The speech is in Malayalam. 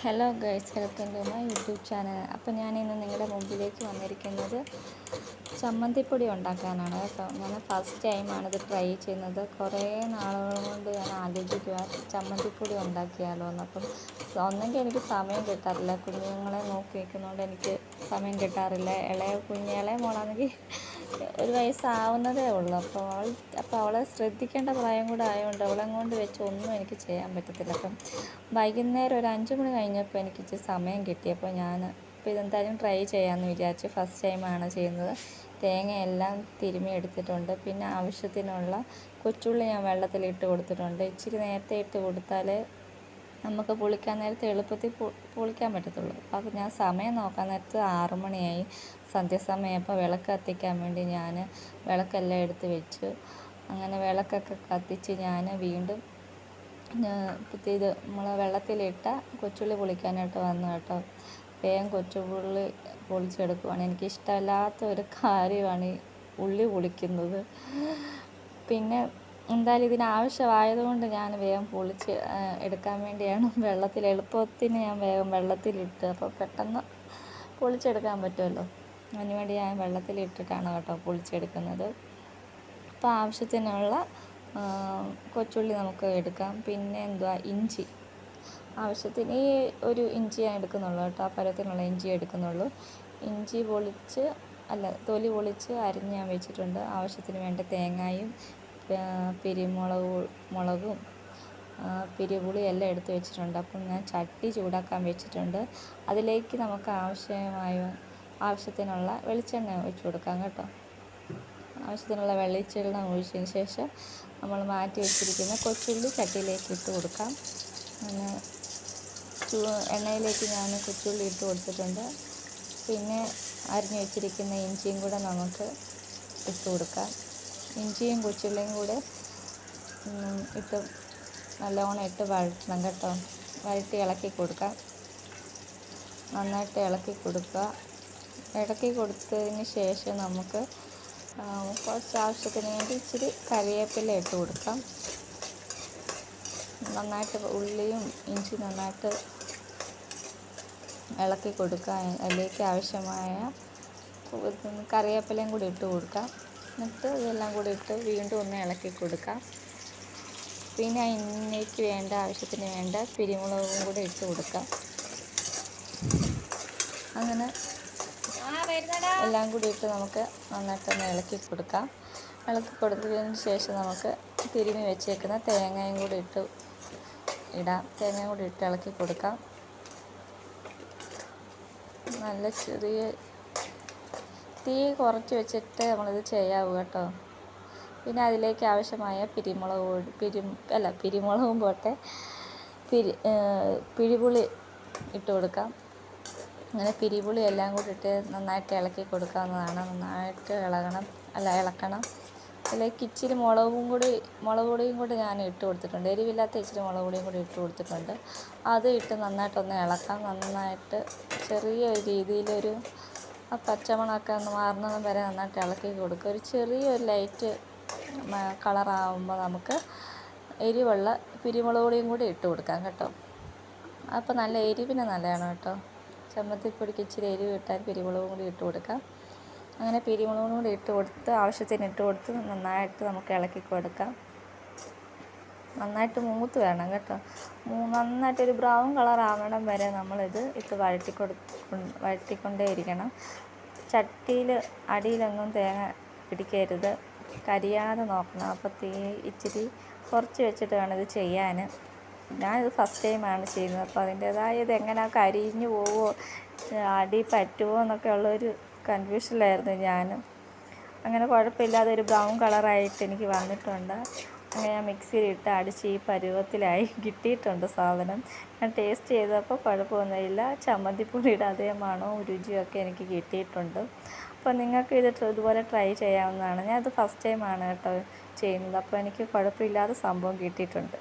Hello guys welcome to my YouTube channel അപ്പോൾ ഞാൻ ഇന്ന് നിങ്ങളുടെ മുമ്പിലേക്ക് വന്നിരിക്കുന്നത് ചമ്മന്തിപ്പൊടി ഉണ്ടാക്കാനാണ് കേട്ടോ. ഞാൻ ഫസ്റ്റ് ടൈമാണ് ഇത് ട്രൈ ചെയ്യുന്നത്. കുറേ നാളുകൾ കൊണ്ട് ഞാൻ ആലോചിക്കുക ചമ്മന്തിപ്പൊടി ഉണ്ടാക്കിയാലോ എന്ന്. അപ്പം ഒന്നെങ്കിൽ എനിക്ക് സമയം കിട്ടാറില്ല. കുഞ്ഞുങ്ങളെ നോക്കി നിൽക്കുന്നതുകൊണ്ട് എനിക്ക് സമയം കിട്ടാറില്ല. ഇളയ കുഞ്ഞ് മോളാണെങ്കിൽ ഒരു വയസ്സാവുന്നതേ ഉള്ളൂ. അപ്പോൾ അവൾ അപ്പോൾ അവളെ ശ്രദ്ധിക്കേണ്ട പ്രായം കൂടെ ആയതുകൊണ്ട് അവളെ കൊണ്ട് വെച്ച് ഒന്നും എനിക്ക് ചെയ്യാൻ പറ്റത്തില്ല. അപ്പം വൈകുന്നേരം ഒരു അഞ്ച് മണി കഴിഞ്ഞപ്പോൾ എനിക്ക് ഇച്ചിരി സമയം കിട്ടിയപ്പോൾ ഞാൻ ഇപ്പോൾ ഇതെന്തായാലും ട്രൈ ചെയ്യാമെന്ന് വിചാരിച്ചു ഫസ്റ്റ് ടൈമാണ് ചെയ്യുന്നത്. തേങ്ങയെല്ലാം തിരുമ്മി എടുത്തിട്ടുണ്ട്. പിന്നെ ആവശ്യത്തിനുള്ള കൊച്ചുള്ളി ഞാൻ വെള്ളത്തിലിട്ട് കൊടുത്തിട്ടുണ്ട്. ഇച്ചിരി നേരത്തെ ഇട്ട് കൊടുത്താലേ നമുക്ക് പുളിക്കാൻ നേരത്തെ എളുപ്പത്തിൽ പുളിക്കാൻ പറ്റത്തുള്ളൂ. അപ്പോൾ ഞാൻ സമയം നോക്കാൻ നേരത്ത് ആറു മണിയായി. സന്ധ്യാസമയപ്പോൾ വിളക്ക് കത്തിക്കാൻ വേണ്ടി ഞാൻ വിളക്കെല്ലാം എടുത്ത് വെച്ചു. അങ്ങനെ വിളക്കൊക്കെ കത്തിച്ച് ഞാൻ വീണ്ടും ഇത് നമ്മൾ വെള്ളത്തിലിട്ട കൊച്ചുള്ളി പൊളിക്കാനായിട്ട് വന്നു കേട്ടോ. വേഗം കൊച്ചുള്ളി പൊളിച്ചെടുക്കുവാണ്. എനിക്കിഷ്ടമല്ലാത്ത ഒരു കാര്യമാണ് ഈ ഉള്ളി പൊളിക്കുന്നത്. പിന്നെ എന്തായാലും ഇതിനാവശ്യമായതുകൊണ്ട് ഞാൻ വേഗം പൊളിച്ച് എടുക്കാൻ വേണ്ടിയാണ് വെള്ളത്തിൽ എളുപ്പത്തിന് ഞാൻ വേഗം വെള്ളത്തിലിട്ട്. അപ്പോൾ പെട്ടെന്ന് പൊളിച്ചെടുക്കാൻ പറ്റുമല്ലോ. അതിന് വേണ്ടി ഞാൻ വെള്ളത്തിലിട്ടിട്ടാണ് കേട്ടോ പൊളിച്ചെടുക്കുന്നത്. അപ്പോൾ ആവശ്യത്തിനുള്ള കൊച്ചുള്ളി നമുക്ക് എടുക്കാം. പിന്നെ എന്തുവാ? ഇഞ്ചി. ആവശ്യത്തിന് ഒരു ഇഞ്ചി ഞാൻ എടുക്കുന്നുള്ളൂ കേട്ടോ ആ പരത്തിനുള്ള ഇഞ്ചി എടുക്കുന്നുള്ളൂ. ഇഞ്ചി പൊളിച്ച് അല്ല തൊലി പൊളിച്ച് അരിഞ്ഞ് ഞാൻ വെച്ചിട്ടുണ്ട്. ആവശ്യത്തിന് വേണ്ട തേങ്ങായും പിരിമുളക് മുളകും പിരിപുളി എല്ലാം എടുത്ത് വെച്ചിട്ടുണ്ട്. അപ്പം ഞാൻ ചട്ടി ചൂടാക്കാൻ വെച്ചിട്ടുണ്ട്. അതിലേക്ക് നമുക്ക് ആവശ്യമായ ആവശ്യത്തിനുള്ള വെളിച്ചെണ്ണ ഒഴിച്ചു കൊടുക്കാം കേട്ടോ. ആവശ്യത്തിനുള്ള വെളിച്ചെണ്ണ ഒഴിച്ചതിന് ശേഷം നമ്മൾ മാറ്റി വെച്ചിരിക്കുന്ന കൊച്ചുള്ളി ചട്ടിയിലേക്ക് ഇട്ട് കൊടുക്കാം. എണ്ണയിലേക്ക് ഞാൻ കൊച്ചുള്ളി ഇട്ട് കൊടുത്തിട്ടുണ്ട്. പിന്നെ അരിഞ്ഞു വെച്ചിരിക്കുന്ന ഇഞ്ചിയും കൂടെ നമുക്ക് ഇട്ട് കൊടുക്കാം. ഇഞ്ചിയും കൊച്ചുള്ളിയും കൂടെ ഇട്ട് നല്ലോണം ഇട്ട് വഴറ്റണം കേട്ടോ. വഴറ്റി ഇളക്കി കൊടുക്കാം. നന്നായിട്ട് ഇളക്കി കൊടുക്കുക. ഇളക്കി കൊടുത്തതിന് ശേഷം നമുക്ക് കുറച്ച് ആവശ്യത്തിന് വേണ്ടി ഇച്ചിരി കറിവേപ്പില ഇട്ട് കൊടുക്കാം. നന്നായിട്ട് ഉള്ളിയും ഇഞ്ചി നന്നായിട്ട് ഇളക്കി കൊടുക്കുക. അതിലേക്ക് ആവശ്യമായ കറിവേപ്പിലയും കൂടി ഇട്ട് കൊടുക്കാം എന്നിട്ട് ഇതെല്ലാം കൂടി ഇട്ട് വീണ്ടും ഒന്ന് ഇളക്കി കൊടുക്കാം പിന്നെ അതിനേക്ക് വേണ്ട ആവശ്യത്തിന് വേണ്ട പിരിമുളകും കൂടി ഇട്ട് കൊടുക്കാം അങ്ങനെ എല്ലാം കൂടി ഇട്ട് നമുക്ക് നന്നായിട്ടൊന്ന് ഇളക്കി കൊടുക്കാം. ഇളക്കി കൊടുത്തതിന് ശേഷം നമുക്ക് തിരുമ്മി വെച്ചേക്കുന്ന തേങ്ങയും കൂടി ഇട്ട് ഇടാം. തേങ്ങയും കൂടി ഇട്ട് ഇളക്കി കൊടുക്കാം. നല്ല ചെറിയ തീ കുറച്ച് വെച്ചിട്ട് നമ്മളിത് ചെയ്യാവൂ കേട്ടോ. പിന്നെ അതിലേക്ക് ആവശ്യമായ പിരിമുളക് പൊടി പിരി അല്ല പിരിമുളകും പോട്ടെ. പിരി പിഴിപുളി ഇട്ട് കൊടുക്കാം. അങ്ങനെ പിരിപുളി എല്ലാം കൂടി ഇട്ട് നന്നായിട്ട് ഇളക്കി കൊടുക്കാവുന്നതാണ്. നന്നായിട്ട് ഇളകണം. അല്ല ഇളക്കണം. അതിലേക്ക് ഇച്ചിരി മുളകും കൂടി മുളക് പൊടിയും കൂടി ഞാൻ ഇട്ട് കൊടുത്തിട്ടുണ്ട്. എരിവില്ലാത്ത ഇച്ചിരി മുളക് പൊടിയും കൂടി ഇട്ട് കൊടുത്തിട്ടുണ്ട്. അത് ഇട്ട് നന്നായിട്ടൊന്ന് ഇളക്കാം. നന്നായിട്ട് ചെറിയ രീതിയിലൊരു ആ പച്ചമുളകൊക്കെ ഒന്ന് മാറുന്നത് വരെ നന്നായിട്ട് ഇളക്കി കൊടുക്കുക. ഒരു ചെറിയൊരു ലൈറ്റ് കളറാകുമ്പോൾ നമുക്ക് എരിവുള്ള കുരുമുളക് പൊടിയും കൂടി ഇട്ട് കൊടുക്കാം കേട്ടോ. അപ്പോൾ നല്ല എരിവിന് നല്ലതാണ് കേട്ടോ. ചമ്മന്തിപ്പൊടിക്ക് ഇച്ചിരി എരിവ് ഇട്ടാൽ പിരിമുളകും കൂടി ഇട്ട് കൊടുക്കാം. അങ്ങനെ പിരിമുളകും കൂടി ഇട്ട് കൊടുത്ത് ആവശ്യത്തിന് ഇട്ട് കൊടുത്ത് നന്നായിട്ട് നമുക്ക് ഇളക്കി കൊടുക്കാം. നന്നായിട്ട് മൂത്ത് വേണം കേട്ടോ. നന്നായിട്ടൊരു ബ്രൗൺ കളർ ആവണം വരെ നമ്മളിത് ഇട്ട് വഴറ്റി കൊടു വഴറ്റിക്കൊണ്ടേ ഇരിക്കണം ചട്ടിയിൽ അടിയിലൊന്നും തേങ്ങ പിടിക്കരുത്. കരിയാതെ നോക്കണം. അപ്പോൾ തീ ഇച്ചിരി കുറച്ച് വെച്ചിട്ട് വേണം ഇത് ചെയ്യാൻ ഞാനിത് ഫസ്റ്റ് ടൈമാണ് ചെയ്യുന്നത്. അപ്പോൾ അതിന്റേതായ ഇത് എങ്ങനെ കരിഞ്ഞു പോവോ അടി പറ്റുമോ എന്നൊക്കെ ഉള്ളൊരു കൺഫ്യൂഷനിലായിരുന്നു ഞാനും. അങ്ങനെ കുഴപ്പമില്ലാതെ ഒരു ബ്രൗൺ കളറായിട്ട് എനിക്ക് വന്നിട്ടുണ്ട്. അങ്ങനെ ഞാൻ മിക്സിയിലിട്ട് അടിച്ച് ഈ പരുവത്തിലായി കിട്ടിയിട്ടുണ്ട് സാധനം. ഞാൻ ടേസ്റ്റ് ചെയ്തപ്പോൾ കുഴപ്പമൊന്നുമില്ല. ചമ്മന്തിപ്പൊടിയുടെ അതേ മണവും രുചിയൊക്കെ എനിക്ക് കിട്ടിയിട്ടുണ്ട്. അപ്പോൾ നിങ്ങൾക്ക് ഇത് ഇതുപോലെ ട്രൈ ചെയ്യാവുന്നതാണ്. ഞാനത് ഫസ്റ്റ് ടൈമാണ് കേട്ടോ ചെയ്യുന്നത്. അപ്പോൾ എനിക്ക് കുഴപ്പമില്ലാതെ സംഭവം കിട്ടിയിട്ടുണ്ട്.